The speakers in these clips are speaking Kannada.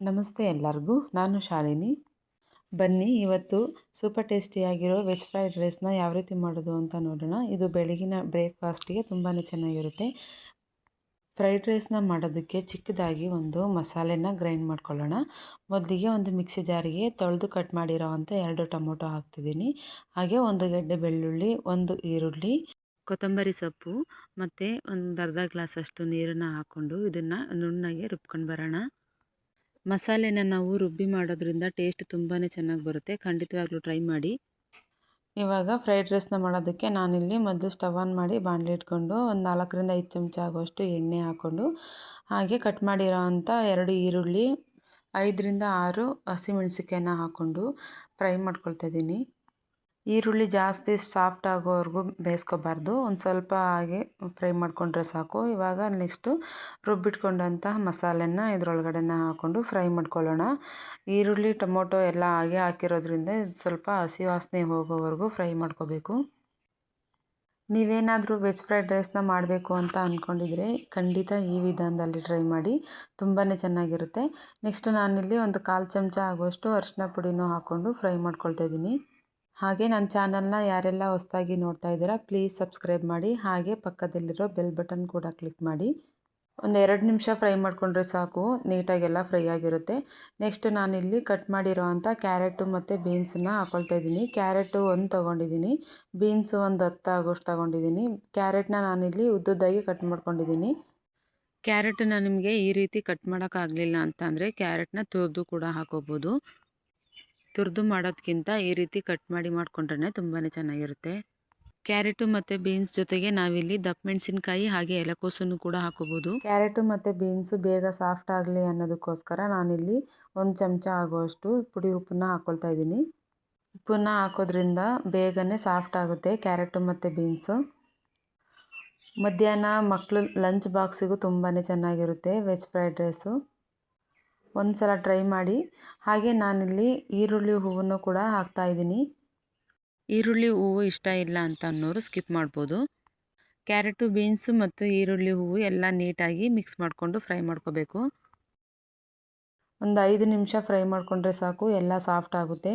ನಮಸ್ತೆ ಎಲ್ಲರಿಗೂ, ನಾನು ಶಾಲಿನಿ. ಬನ್ನಿ, ಇವತ್ತು ಸೂಪರ್ ಟೇಸ್ಟಿಯಾಗಿರೋ ವೆಜ್ ಫ್ರೈಡ್ ರೈಸ್ನ ಯಾವ ರೀತಿ ಮಾಡೋದು ಅಂತ ನೋಡೋಣ. ಇದು ಬೆಳಗಿನ ಬ್ರೇಕ್ಫಾಸ್ಟಿಗೆ ತುಂಬಾ ಚೆನ್ನಾಗಿರುತ್ತೆ. ಫ್ರೈಡ್ ರೈಸ್ನ ಮಾಡೋದಕ್ಕೆ ಚಿಕ್ಕದಾಗಿ ಒಂದು ಮಸಾಲೆನ ಗ್ರೈಂಡ್ ಮಾಡ್ಕೊಳ್ಳೋಣ. ಮೊದಲಿಗೆ ಒಂದು ಮಿಕ್ಸಿ ಜಾರಿಗೆ ತೊಳೆದು ಕಟ್ ಮಾಡಿರೋ ಅಂಥ ಎರಡು ಟೊಮೊಟೊ ಹಾಕ್ತಿದ್ದೀನಿ. ಹಾಗೆ ಒಂದು ಗೆಡ್ಡೆ ಬೆಳ್ಳುಳ್ಳಿ, ಒಂದು ಈರುಳ್ಳಿ, ಕೊತ್ತಂಬರಿ ಸೊಪ್ಪು ಮತ್ತು ಒಂದು ಅರ್ಧ ಗ್ಲಾಸಷ್ಟು ನೀರನ್ನು ಹಾಕ್ಕೊಂಡು ಇದನ್ನು ನುಣ್ಣಗೆ ರುಬ್ಕೊಂಡು ಬರೋಣ. ಮಸಾಲೆನ ನಾವು ರುಬ್ಬಿ ಮಾಡೋದ್ರಿಂದ ಟೇಸ್ಟ್ ತುಂಬಾ ಚೆನ್ನಾಗಿ ಬರುತ್ತೆ. ಖಂಡಿತವಾಗ್ಲೂ ಟ್ರೈ ಮಾಡಿ. ಇವಾಗ ಫ್ರೈಡ್ ರೈಸ್ನ ಮಾಡೋದಕ್ಕೆ ನಾನಿಲ್ಲಿ ಮೊದಲು ಸ್ಟವ್ ಆನ್ ಮಾಡಿ ಬಾಣಲೆ ಇಟ್ಕೊಂಡು ಒಂದು ನಾಲ್ಕರಿಂದ ಐದು ಚಮಚ ಆಗುವಷ್ಟು ಎಣ್ಣೆ ಹಾಕ್ಕೊಂಡು ಹಾಗೆ ಕಟ್ ಮಾಡಿರೋ ಅಂಥ ಎರಡು ಈರುಳ್ಳಿ, ಐದರಿಂದ ಆರು ಹಸಿಮೆಣಸಿಕಾಯನ್ನ ಹಾಕ್ಕೊಂಡು ಫ್ರೈ ಮಾಡ್ಕೊಳ್ತಾ ಇದ್ದೀನಿ. ಈರುಳ್ಳಿ ಜಾಸ್ತಿ ಸಾಫ್ಟ್ ಆಗೋವರೆಗೂ ಬೇಯಿಸ್ಕೋಬಾರ್ದು. ಒಂದು ಸ್ವಲ್ಪ ಹಾಗೆ ಫ್ರೈ ಮಾಡಿಕೊಂಡ್ರೆ ಸಾಕು. ಇವಾಗ ನೆಕ್ಸ್ಟು ರುಬ್ಬಿಟ್ಕೊಂಡಂತಹ ಮಸಾಲೆನ ಇದರೊಳಗಡೆನ ಹಾಕ್ಕೊಂಡು ಫ್ರೈ ಮಾಡ್ಕೊಳ್ಳೋಣ. ಈರುಳ್ಳಿ, ಟೊಮೊಟೊ ಎಲ್ಲ ಹಾಗೆ ಹಾಕಿರೋದ್ರಿಂದ ಸ್ವಲ್ಪ ಹಸಿ ವಾಸನೆ ಹೋಗೋವರೆಗೂ ಫ್ರೈ ಮಾಡ್ಕೋಬೇಕು. ನೀವೇನಾದರೂ ವೆಜ್ ಫ್ರೈಡ್ ರೈಸ್ನ ಮಾಡಬೇಕು ಅಂತ ಅಂದ್ಕೊಂಡಿದ್ರೆ ಖಂಡಿತ ಈ ವಿಧಾನದಲ್ಲಿ ಟ್ರೈ ಮಾಡಿ. ತುಂಬಾ ಚೆನ್ನಾಗಿರುತ್ತೆ. ನೆಕ್ಸ್ಟ್ ನಾನಿಲ್ಲಿ ಒಂದು ಕಾಲು ಚಮಚ ಆಗುವಷ್ಟು ಅರಿಶಿನ ಪುಡಿನೂ ಹಾಕ್ಕೊಂಡು ಫ್ರೈ ಮಾಡ್ಕೊಳ್ತಾ ಇದ್ದೀನಿ. ಹಾಗೆ ನನ್ನ ಚಾನಲ್ನ ಯಾರೆಲ್ಲ ಹೊಸದಾಗಿ ನೋಡ್ತಾ ಇದ್ದೀರಾ ಪ್ಲೀಸ್ ಸಬ್ಸ್ಕ್ರೈಬ್ ಮಾಡಿ, ಹಾಗೆ ಪಕ್ಕದಲ್ಲಿರೋ ಬೆಲ್ ಬಟನ್ ಕೂಡ ಕ್ಲಿಕ್ ಮಾಡಿ. ಒಂದು ಎರಡು ನಿಮಿಷ ಫ್ರೈ ಮಾಡಿಕೊಂಡ್ರೆ ಸಾಕು ನೀಟಾಗೆಲ್ಲ ಫ್ರೈ ಆಗಿರುತ್ತೆ. ನೆಕ್ಸ್ಟ್ ನಾನಿಲ್ಲಿ ಕಟ್ ಮಾಡಿರೋ ಅಂಥ ಕ್ಯಾರೆಟು ಮತ್ತು ಬೀನ್ಸನ್ನ ಹಾಕ್ಕೊಳ್ತಾ ಇದ್ದೀನಿ. ಕ್ಯಾರೆಟು ಒಂದು ತೊಗೊಂಡಿದ್ದೀನಿ ಬೀನ್ಸು ಒಂದು ಹತ್ತು ಆಗೋಷ್ಟು ತೊಗೊಂಡಿದ್ದೀನಿ. ಕ್ಯಾರೆಟ್ನ ನಾನಿಲ್ಲಿ ಉದ್ದುದ್ದಾಗಿ ಕಟ್ ಮಾಡ್ಕೊಂಡಿದ್ದೀನಿ. ಕ್ಯಾರೆಟನ್ನ ನಿಮಗೆ ಈ ರೀತಿ ಕಟ್ ಮಾಡೋಕ್ಕಾಗಲಿಲ್ಲ ಅಂತ ಅಂದರೆ ಕ್ಯಾರೆಟ್ನ ತುರಿದು ಕೂಡ ಹಾಕೋಬೋದು. ತುರಿದು ಮಾಡೋದಕ್ಕಿಂತ ಈ ರೀತಿ ಕಟ್ ಮಾಡಿ ಮಾಡಿಕೊಂಡ್ರೆ ತುಂಬಾ ಚೆನ್ನಾಗಿರುತ್ತೆ. ಕ್ಯಾರೆಟು ಮತ್ತು ಬೀನ್ಸ್ ಜೊತೆಗೆ ನಾವಿಲ್ಲಿ ದಪ್ಪ ಮೆಣಸಿನ್ಕಾಯಿ ಹಾಗೆ ಎಲೆಕೋಸನ್ನು ಕೂಡ ಹಾಕೋಬೋದು. ಕ್ಯಾರೆಟು ಮತ್ತು ಬೀನ್ಸು ಬೇಗ ಸಾಫ್ಟ್ ಆಗಲಿ ಅನ್ನೋದಕ್ಕೋಸ್ಕರ ನಾನಿಲ್ಲಿ ಒಂದು ಚಮಚ ಆಗುವಷ್ಟು ಪುಡಿ ಉಪ್ಪನ್ನ ಹಾಕ್ಕೊಳ್ತಾ ಇದ್ದೀನಿ. ಉಪ್ಪನ್ನ ಹಾಕೋದ್ರಿಂದ ಬೇಗನೆ ಸಾಫ್ಟ್ ಆಗುತ್ತೆ ಕ್ಯಾರೆಟು ಮತ್ತು ಬೀನ್ಸು. ಮಧ್ಯಾಹ್ನ ಮಕ್ಕಳು ಲಂಚ್ ಬಾಕ್ಸಿಗೂ ತುಂಬಾ ಚೆನ್ನಾಗಿರುತ್ತೆ ವೆಜ್ ಫ್ರೈಡ್ ರೈಸು. ಒಂದು ಸಲ ಟ್ರೈ ಮಾಡಿ. ಹಾಗೆ ನಾನಿಲ್ಲಿ ಈರುಳ್ಳಿ ಹೂವನ್ನು ಕೂಡ ಹಾಕ್ತಾ ಇದ್ದೀನಿ. ಈರುಳ್ಳಿ ಹೂವು ಇಷ್ಟ ಇಲ್ಲ ಅಂತ ಅನ್ನೋರು ಸ್ಕಿಪ್ ಮಾಡ್ಬೋದು. ಕ್ಯಾರೆಟು ಬೀನ್ಸು ಮತ್ತು ಈರುಳ್ಳಿ ಹೂವು ಎಲ್ಲ ನೀಟಾಗಿ ಮಿಕ್ಸ್ ಮಾಡಿಕೊಂಡು ಫ್ರೈ ಮಾಡ್ಕೋಬೇಕು. ಒಂದು ಐದು ನಿಮಿಷ ಫ್ರೈ ಮಾಡಿಕೊಂಡ್ರೆ ಸಾಕು ಎಲ್ಲ ಸಾಫ್ಟ್ ಆಗುತ್ತೆ.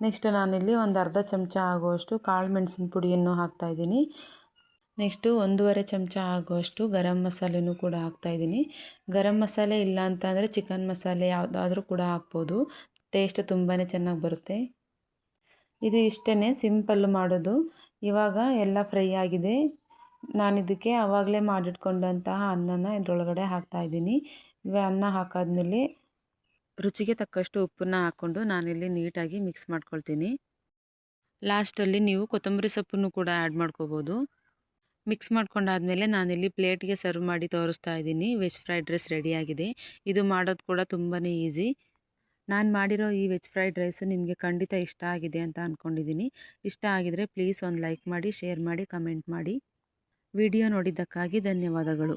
ನೆಕ್ಸ್ಟ್ ನಾನಿಲ್ಲಿ ಒಂದು ಅರ್ಧ ಚಮಚ ಆಗುವಷ್ಟು ಕಾಳು ಮೆಣಸಿನ ಪುಡಿಯನ್ನು ಹಾಕ್ತಾಯಿದ್ದೀನಿ ನೆಕ್ಸ್ಟು ಒಂದೂವರೆ ಚಮಚ ಆಗುವಷ್ಟು ಗರಂ ಮಸಾಲೆನೂ ಕೂಡ ಹಾಕ್ತಾಯಿದ್ದೀನಿ ಗರಂ ಮಸಾಲೆ ಇಲ್ಲ ಅಂತ ಅಂದರೆ ಚಿಕನ್ ಮಸಾಲೆ ಯಾವುದಾದ್ರೂ ಕೂಡ ಹಾಕ್ಬೋದು. ಟೇಸ್ಟ್ ತುಂಬಾ ಚೆನ್ನಾಗಿ ಬರುತ್ತೆ. ಇದು ಇಷ್ಟೇ ಸಿಂಪಲ್ಲು ಮಾಡೋದು. ಇವಾಗ ಎಲ್ಲ ಫ್ರೈ ಆಗಿದೆ. ನಾನಿದಕ್ಕೆ ಆವಾಗಲೇ ಮಾಡಿಟ್ಕೊಂಡಂತಹ ಅನ್ನನ ಇದರೊಳಗಡೆ ಹಾಕ್ತಾಯಿದ್ದೀನಿ ಅನ್ನ ಹಾಕಾದ್ಮೇಲೆ ರುಚಿಗೆ ತಕ್ಕಷ್ಟು ಉಪ್ಪನ್ನು ಹಾಕ್ಕೊಂಡು ನಾನಿಲ್ಲಿ ನೀಟಾಗಿ ಮಿಕ್ಸ್ ಮಾಡ್ಕೊಳ್ತೀನಿ. ಲಾಸ್ಟಲ್ಲಿ ನೀವು ಕೊತ್ತಂಬರಿ ಸೊಪ್ಪನ್ನು ಕೂಡ ಆ್ಯಡ್ ಮಾಡ್ಕೋಬೋದು. ಮಿಕ್ಸ್ ಮಾಡ್ಕೊಂಡಾದಮೇಲೆ ನಾನಿಲ್ಲಿ ಪ್ಲೇಟ್ಗೆ ಸರ್ವ್ ಮಾಡಿ ತೋರಿಸ್ತಾ ಇದ್ದೀನಿ. ವೆಜ್ ಫ್ರೈಡ್ ರೈಸ್ ರೆಡಿಯಾಗಿದೆ. ಇದು ಮಾಡೋದು ಕೂಡ ತುಂಬಾ ಈಸಿ. ನಾನು ಮಾಡಿರೋ ಈ ವೆಜ್ ಫ್ರೈಡ್ ರೈಸು ನಿಮಗೆ ಖಂಡಿತ ಇಷ್ಟ ಆಗಿದೆ ಅಂತ ಅಂದ್ಕೊಂಡಿದ್ದೀನಿ ಇಷ್ಟ ಆಗಿದರೆ ಪ್ಲೀಸ್ ಒಂದು ಲೈಕ್ ಮಾಡಿ, ಶೇರ್ ಮಾಡಿ, ಕಮೆಂಟ್ ಮಾಡಿ. ವಿಡಿಯೋ ನೋಡಿದ್ದಕ್ಕಾಗಿ ಧನ್ಯವಾದಗಳು.